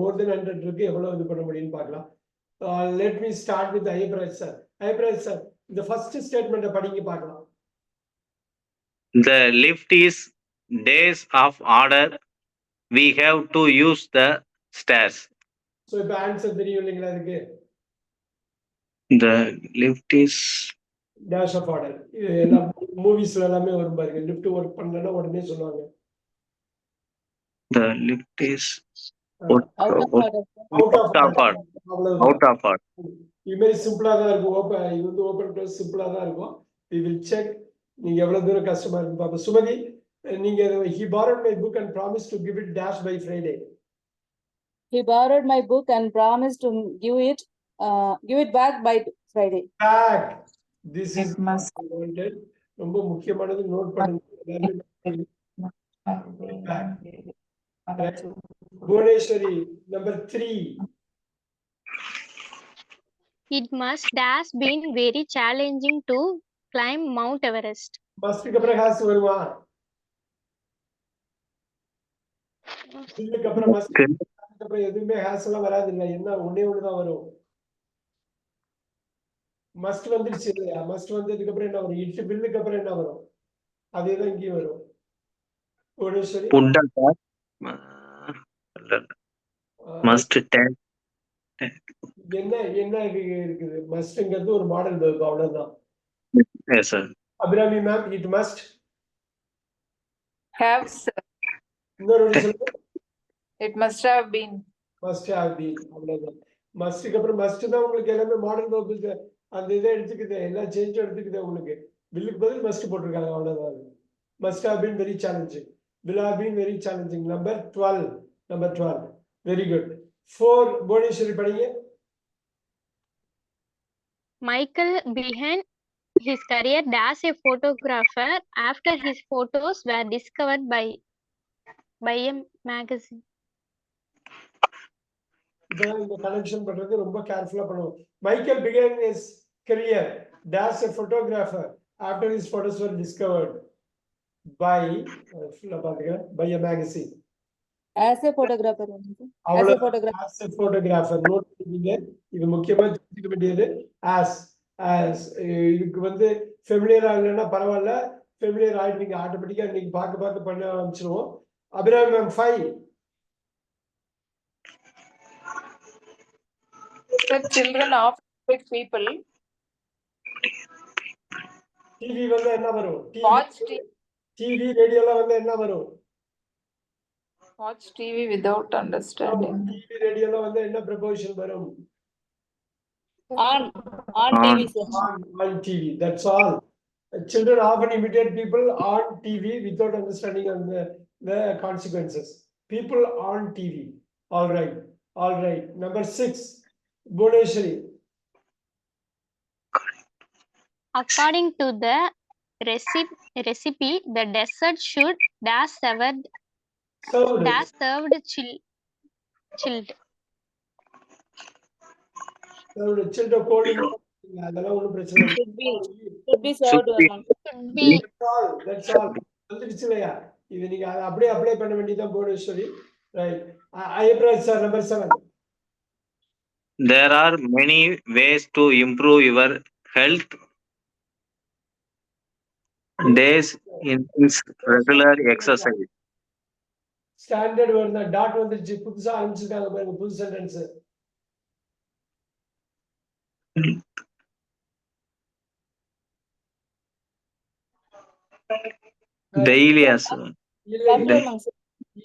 மோர் தென் hundred இருக்கு. எவ்வளவு இது பண்ண முடியும்னு பார்க்கலாம். Let me start with Aibraj sir Aibraj sir இந்த ஃபர்ஸ்ட் ஸ்டேட்மெண்ட்டை படிங்க பார்க்கலாம். The lift is days of order. We have to use the stairs. So இப்போ ஆன்சர் தெரியும் இல்லைங்களா அதுக்கு The lift is dash of order இது எல்லாம் மூவிஸ்ல எல்லாமே வரும் பாருங்க. லிஃப்ட் ஒர்க் பண்ணலன்னா உடனே சொல்லுவாங்க. The lift is Out of out, order. Out of Out of order. அவ்வளவு out of order. இது மாதிரி சிம்பிளா தான் இருக்கும். ஓப்பன் இது வந்து ஓப்பன் க்ளோஸ் சிம்பிளா தான் இருக்கும். வி வில் செக் நீங்க எவ்வளவு தூரம் கஷ்டமா இருக்கு பாப்போம் சுமதி நீங்க he borrowed my book and promise to give it dash by Friday He borrowed my book and promised to give it, give it back by Friday. Back this is It must wanted ரொம்ப முக்கியமானது. Note பண்ணுங்க. Bhuvaneswari number three It must has been very challenging to climb Mount Everest. மஸ்டுக்கு அப்புறம் has வருமா பில்லுக்கு அப்புறம் must அப்புறம் எதுவுமே ஹேஸ் எல்லாம் வராது இல்ல என்ன? ஒண்ணே ஒண்ணுதான் வரும். மஸ்ட் வந்துருச்சு இல்லையா? மஸ்ட் வந்ததுக்கு அப்புறம் என்ன வரும்? இட்டு பில்லுக்கு அப்புறம் என்ன வரும்? அதே தான் இங்கேயும் வரும். புவனேஸ்வரி மஸ்ட் என்ன என்ன இருக்குது? மஸ்ட்ங்கிறது ஒரு மாடல் வெர்ப் அவ்வளவுதான். Yes sir Abirami ma'am it must have sir இன்னொரு it must have been must have been அவ்வளவுதான். மஸ்ட்டுக்கு அப்புறம் மஸ்ட் தான் உங்களுக்கு எல்லாமே மாடல் வெர்ப் அந்த இதை எடுத்துக்குது எல்லா சேஞ்சும் எடுத்துக்குது உங்களுக்கு. வில்லுக்கு பதில் மஸ்ட் போட்டிருக்காங்க அவ்வளவுதான் must have been very challenging will have been very challenging. Number 12, number 12 very good. Four body shall we michael behan his career as a photographer. After his photos were discovered by by a magazine. Then the connection padrathu romba careful michael began his career as a photographer after his photos were discovered by by a magazine. Only, sir. As a அவ்வளவு photographer. as a photographer note பண்ணிக்கீங்க. இது முக்கியமா தெரிஞ்சுக்க வேண்டியது as as இதுக்கு வந்து familiar ஆகலைன்னா பரவாயில்ல. Familiar ஆயிடுவீங்க ஆட்டோமேட்டிக்கா இன்னைக்கு பார்க்க பார்க்க பண்ண ஆரம்பிச்சிருவோம். Abiram ma'am five of with people. TV வந்து என்ன வரும்? டிவி ரேடியோலாம் வந்து என்ன வரும்? Watch TV without understanding. TV ரேடியோல வந்து என்ன ப்ரப்போசிஷன் வரும் On, on TV, sir. on on TV that's all children often imitate people on TV without understanding on the the consequences people on TV all right all right number 6 Bhuneshwari According to the recipe, recipe the dessert should dash served served dash served chill, chilled. served children cold அதெல்லாம் ஒண்ணும் பிரச்சனை இல்லை Should be, should be served. be. on- Should be That's all, that's all. வந்துடுச்சு இல்லையா இது நீங்க அதை அப்படியே அப்ளை பண்ண வேண்டியதுதான் Bhuvaneshwari right Ayyapraj sir number seven There are many ways to improve your health. Days in this regular exercise. Standard வருது dot வந்துருச்சு. புதுசா ஆரம்பிச்சிருக்காங்க பாருங்க புது சென்டென்ஸ்.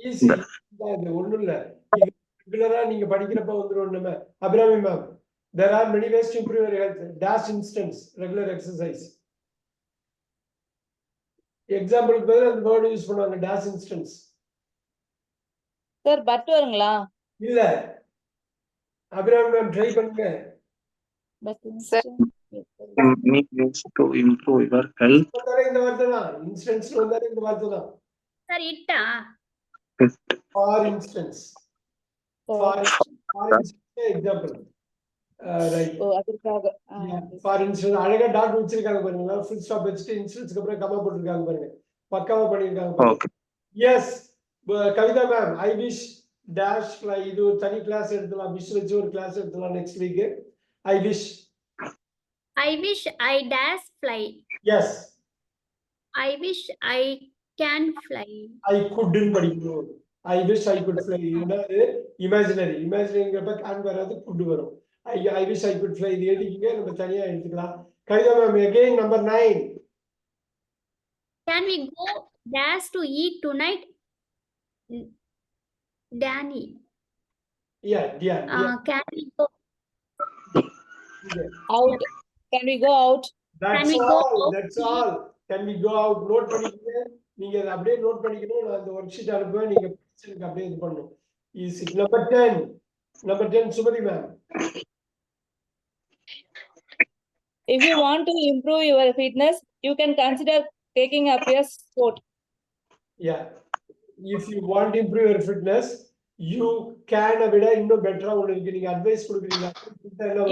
ஈஸி இது ஒண்ணும் இல்ல. ரெகுலரா நீங்க படிக்கிறப்ப வந்துரும் நம்ம. Abirami ma'am there are many ways to improve your health. Dash instance regular exercise. எக்ஸாம்பிளுக்கு பதிலா அந்த வேர்டு யூஸ் பண்ணுவாங்க dash instance. Sir, but வருங்களா? இல்ல. அபிராமி மேம் ட்ரை பண்ணுங்க. Improve your health. வந்தாலே இந்த வார்த்தை தான். இன்ஸ்டன்ஸ் வந்தாலே இந்த வார்த்தை தான். சார் இட்டா? For instance for for example right ஓ, அதற்காக. ஃபார் இன்ஸ்டன்ஸ் அழகா டாட் வச்சிருக்காங்க பாருங்க. ஃபுல் ஸ்டாப் வச்சுட்டு இன்ஸ்டன்ஸ்க்கு அப்புறம் கமா போட்டிருக்காங்க பாருங்க. பக்காவா பண்ணிருக்காங்க. Yes Kavitha ma'am I wish dash fly இது ஒரு தனி கிளாஸ் எடுத்துலாம் விஷ் வச்சு ஒரு class எடுத்துலாம் next week I wish I wish I dash fly. Yes I wish I can fly. I குட்னு படிக்கணும். I wish I could fly என்னது? Imaginary இமேஜினரிங்கிறப்ப can வராது குட் வரும். I I wish I could fly இது எழுதிக்கிங்க. நம்ம தனியா எடுத்துக்கலாம் Kavitha ma'am again number nine Can we go dash to eat tonight? N- Danny, yeah Diya uh, can we go? Out. Can we go out? That's we go all out that's all can we go out note பண்ணிக்கங்க நீங்க அதை அப்படியே note பண்ணிக்கணும் நான் அந்த work sheet அனுப்புவேன் நீங்க எனக்கு அப்படியே இது பண்ணணும் is it number ten number ten Sumathi ma'am If you want to improve your fitness, you can consider taking up a sport. Yeah if you want improve your fitness you can விட இன்னும் பெட்டரா ஒன்று இருக்கு நீங்க advice கொடுக்குறீங்க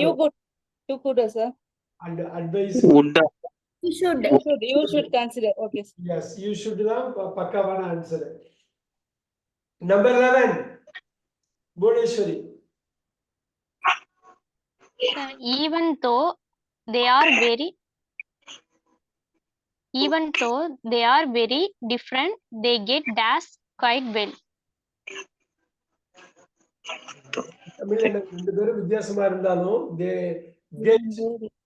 You could, you could, uh, sir. And advice would You should. You should, you should consider. Okay. sir. Yes you should தான் ப- பக்காவான answer number eleven Bhuvaneswari Uh, even though they are very even though they are very different they get dash quite well. தமிழ்ல ரெண்டு பேரும் வித்தியாசமா இருந்தாலும்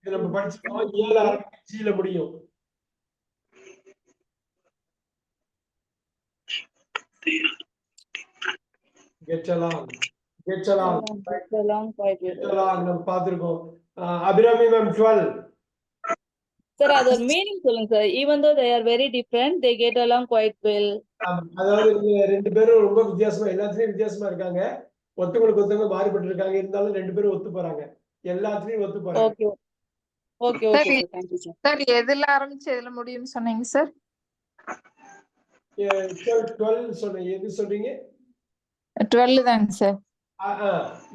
நம்ம படிச்சிருக்கோம் ஏழு ஆரம்பிச்சு ஜீல முடியும் அபிராமி மேம் டுவெல் Sir, அது மீனிங் சொல்லுங்க sir even though they are very different they get along quite well. அதாவது ரெண்டு பேரும் ரொம்ப வித்தியாசமா எல்லாத்துலயும் வித்தியாசமா இருக்காங்க. ஒருத்தவங்களுக்கு ஒருத்தவங்க மாறுபட்டு இருக்காங்க இருந்தாலும் ரெண்டு பேரும் ஒத்து போறாங்க. எல்லாத்துலயும் ஒத்து போறாங்க. Okay okay okay சரி. sir. Thank you sir. Sir எதுல ஆரம்பிச்சு எதுல முடியும்னு சொன்னீங்க சார் டுவெல் சொன்னேன் எது சொல்றீங்க டுவெல் தாங்க sir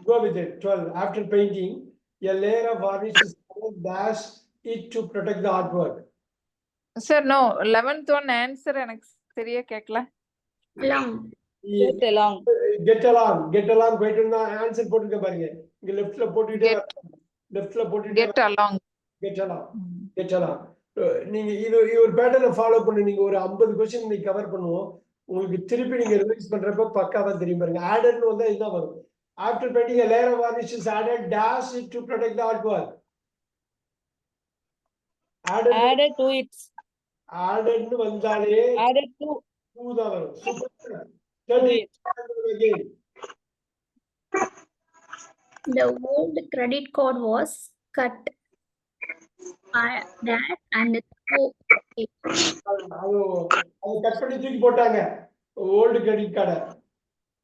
go with it. Twelve. After painting, a layer of varnish is covered, dash it to protect the artwork. Sir no eleventh one answer எனக்கு சரியா கேட்கல Long. Get along. Get along, get along. போயிட்டு இருந்தா answer போட்டுருக்க பாருங்க. இங்க லெஃப்ட்ல போட்டுட்டே லெஃப்ட்ல போட்டுட்டே get along get along, get along. Uh, நீங்க இது ஒரு பேட்டர்னை ஃபாலோ பண்ணி நீங்க ஒரு ஐம்பது கொஸ்டின் இன்னைக்கு கவர் பண்ணுவோம். உங்களுக்கு திருப்பி நீங்க ரிவைஸ் பண்றப்ப பக்காவா தெரியும் பாருங்க. ஆடர்னு வந்தா இதுதான் வரும். After layer of varnish is added dash it to protect the artwork. Added to it added வந்தாலே added to two தான் வரும் to it Again. The old credit card was cut. I that and அது cut பண்ணி தூக்கி போட்டாங்க old credit கார்டை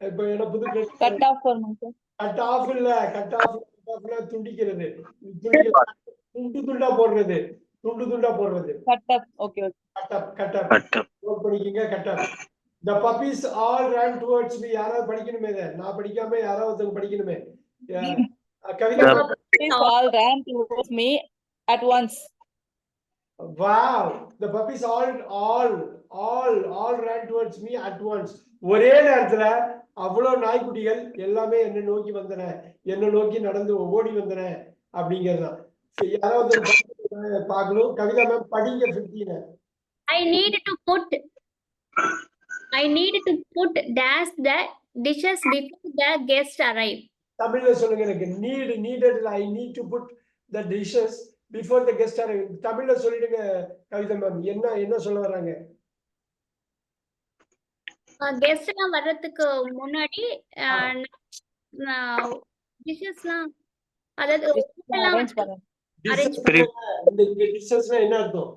இப்ப என்ன புது credit cut off for me sir cut off இல்ல கட் ஆஃப் கட் துண்டிக்கிறது துண்டு துண்டா போடுறது துண்டு துண்டா போடுறது. Cut up. Okay okay. Cut up cut up cut up. Note பண்ணிக்கங்க cut up the puppies all run towards me யாராவது படிக்கணுமே இதை? நான் படிக்காம யாராவது ஒருத்தவங்க படிக்கணுமே? Kavitha? The- Puppies all ran towards me at once. Wow, the puppies all, all, all, all ran towards me at once. ஒரே நேரத்துல அவ்வளவு நாய்க்குட்டிகள் எல்லாமே என்ன நோக்கி வந்தன. என்ன நோக்கி நடந்து ஓடி வந்தன அப்படிங்கறதுதான். யாராவது பார்க்கணும் கவிதா மேம் படிங்க பிப்டீன I need to put I need to put dash the dishes before the guests arrive. தமிழ்ல சொல்லுங்க எனக்கு. Need needed I need to put the dishes before the guest are தமிழ்ல சொல்லிடுங்க கவிதா மேம் என்ன என்ன சொல்ல வர்றாங்க? கெஸ்ட் எல்லாம் வர்றதுக்கு முன்னாடி டிஷஸ்லாம் அதாவது எல்லாம் arrange பண்ணு Arrange Dishes இந்த இங்க டிஷஸ்னா என்ன அர்த்தம்?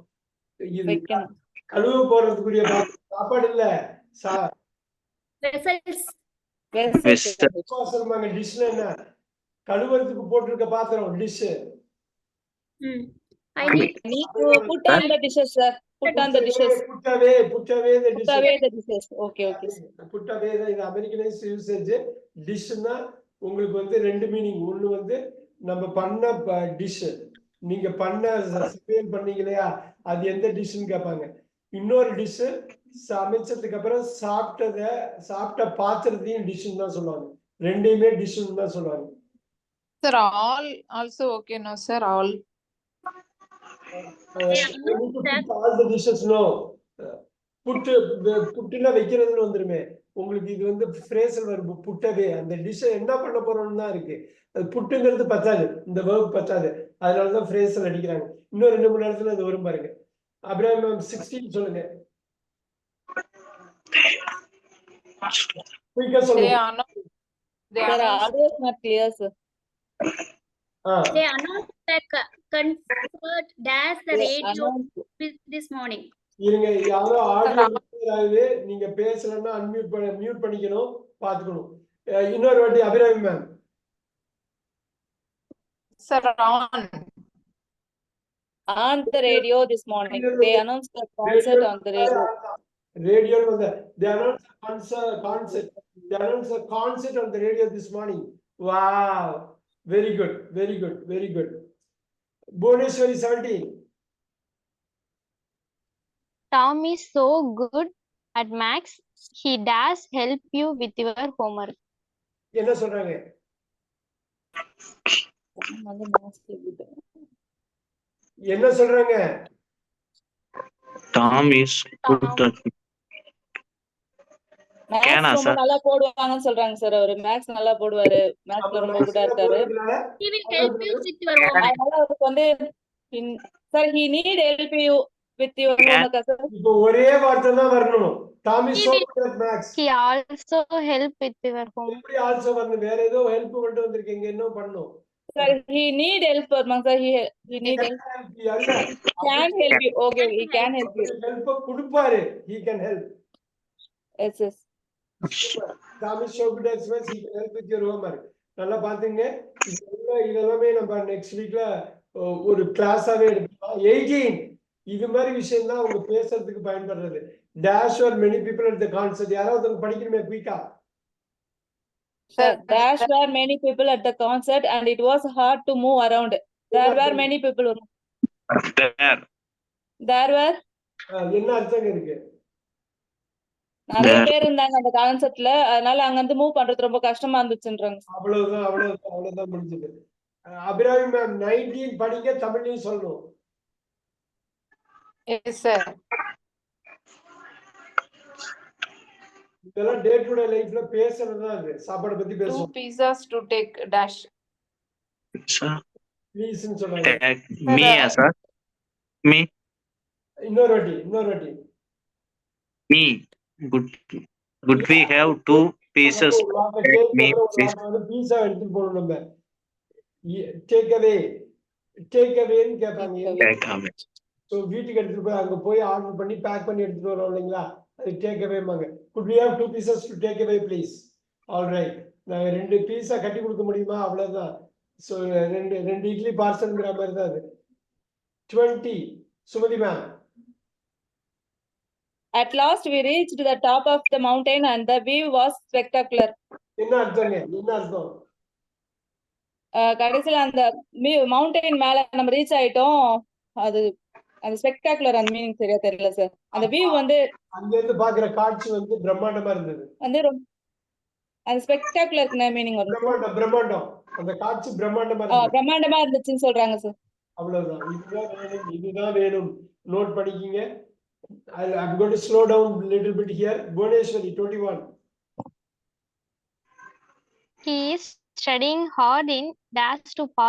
இது வைக்கணும். கழுவு போறதுக்குரிய பா- சாப்பாடு இல்ல சா vessels. Vessels, Vessel. அப்பா சொல்லுவாங்க டிஷ்னா என்ன? கழுவுறதுக்கு போட்டிருக்க பாத்திரம் dish. I need need to put on the dishes sir. put on the dishes. Put away put away put away the dishes. Okay okay sir. Put away இது அமெரிக்கனைஸ் யூசேஜ் டிஷ்னா உங்களுக்கு வந்து ரெண்டு மீனிங் ஒண்ணு வந்து நம்ம பண்ண டிஷ் நீங்க பண்ண சமையல் பண்ணீங்க இல்லையா? அது எந்த டிஷ்னு கேட்பாங்க. இன்னொரு டிஷ் சமைச்சதுக்கு அப்புறம் சாப்பிட்டத சாப்பிட்ட பாத்திரத்தையும் டிஷ்ஷுன்னு தான் சொல்லுவாங்க. ரெண்டையுமே டிஷ்ஷுன்னு தான் சொல்லுவாங்க. Sir all also okay no sir all all the dishes no put புட்டுல வைக்கிறதுன்னு வந்துருமே. உங்களுக்கு இது வந்து ஃப்ரேசல் வருது புட்டவே அந்த டிஷ்ஷை என்ன பண்ண போறோம்னு தான் இருக்கு. அது புட்டுங்கிறது பத்தாது. இந்த வேர்ப் பத்தாது. அதனால தான் ஃப்ரேசல் அடிக்கிறாங்க இன்னும் ரெண்டு மணி நேரத்துல அது வரும் பாருங்க. அப்புறம் மேம் சிக்ஸ்டீன் சொல்லுங்க. குயிக்கா சொல்லுங்க. announce audio is not clear, sir. Ah. They announced that co- concert dash the Yes, radio announce- this- this morning. இருங்க யாரோ ஆடியோ ஆகுது. நீங்க பேசலன்னா அன்மியூட் பண்ண மியூட் பண்ணிக்கணும் பாத்துக்கணும். இன்னொரு வாட்டி Abirami ma'am. sir on On the radio this morning, they announced the concert on the radio. Radio வந்து they announced a concert concert they announced a concert on the radio this morning wow very good very good very good Bhuvaneshwari 17 Tom is so good at max. He does help you with your homework. என்ன சொல்றாங்க வந்து mask இருக்குது. என்ன சொல்றாங்க? ரொம்ப sir? நல்லா போடுவாங்கன்னு சொல்றாங்க சார் அவரு. மேக்ஸ் நல்லா போடுவாரு. மேக்ஸ்ல ரொம்ப குட்டா இருக்காரு. அவருக்கு வந்து sir he need help you with your Can- homework sir இப்போ ஒரே வார்த்தை தான் வரணும். Tommy so makes He also help with your homework. எப்படி ஆல்சோ வரணும் வேற ஏதோ ஹெல்ப் மட்டும் வந்திருக்கீங்க என்ன sir he need help வருமாங்க sir he he need can help you okay he can help you help கொடுப்பாரு he can help. Yes yes Tommy show could express he can help with your homework. நல்லா பாத்துங்க. இதெல்லாம் இதெல்லாமே நம்ம next வீக்ல ஒரு கிளாஸாவே எடுக்கலாம் eighteen இது மாதிரி விஷயம் தான் அவங்க பேசுறதுக்கு பயன்படுறது. Dash are many people at the concert யாராவது படிக்கணுமே குயிக்கா Sir, there were many people at the concert and it was hard to move around. There were many people. there. There were? என்ன அர்த்தம் இருக்கு? நிறைய பேர் இருந்தாங்க அந்த கான்செர்ட்ல அதனால அங்க இருந்து மூவ் பண்றது ரொம்ப கஷ்டமா இருந்துச்சுன்றாங்க. அவ்வளவுதான் அவ்வளவுதான் அவ்வளவுதான் முடிஞ்சது. அஹ் அபிராமி மேம் நைன்டீன் படிங்க தமிழ்லையும் சொல்லணும். Yes sir. இதெல்லாம் டே டு டே லைஃப்ல பேசுறது தான் அது சாப்பாடு பத்தி பேசுவோம். to take dash. Sir, ப்ளீஸ்னு me as a me? இன்னொரு வாட்டி இன்னொரு வாட்டி. Good good. We have two pieces. Take me please. பீஸா எடுத்துட்டு போகணும் நம்ம. டேக் அவே டேக் அவேன்னு கேட்பாங்க. Take away. ஸோ வீட்டுக்கு எடுத்துட்டு போய் அங்க போய் ஆர்டர் பண்ணி பேக் பண்ணி எடுத்துட்டு வரோம் இல்லைங்களா? Take அவேமாங்க good we have two pieces to take away please all right நாங்கள் ரெண்டு பீஸா கட்டி கொடுக்க முடியுமா? அவ்வளவுதான். ஸோ ரெண்டு ரெண்டு இட்லி பார்சல்ங்கிற மாதிரி தான் அது. Twenty Sumathi ma'am At last we reached the top of the mountain and the view was spectacular. என்ன அர்த்தங்க என்ன அர்த்தம்? கடைசியில அந்த மவுண்டைன் மேல நம்ம ரீச் ஆயிட்டோம். அது அந்த ஸ்பெக்டாகுலர் அந்த மீனிங் சரியா தெரியல சார் அந்த வியூ வந்து அங்க இருந்து பாக்குற காட்சி வந்து பிரம்மாண்டமா இருந்தது. வந்து ரொம்ப அந்த ஸ்பெக்டாகுலர் மீனிங் வரும். பிரம்மாண்டம் பிரம்மாண்டம். அந்த காட்சி பிரம்மாண்டமா இருந்தது. பிரம்மாண்டமா இருந்துச்சுன்னு சொல்றாங்க சார் அவ்வளவுதான். இதுதான் வேணும் இதுதான் வேணும். Note I- I'm going to slow down a little bit here. Bhuvaneshwari, twenty-one. He is studying hard in dash to pass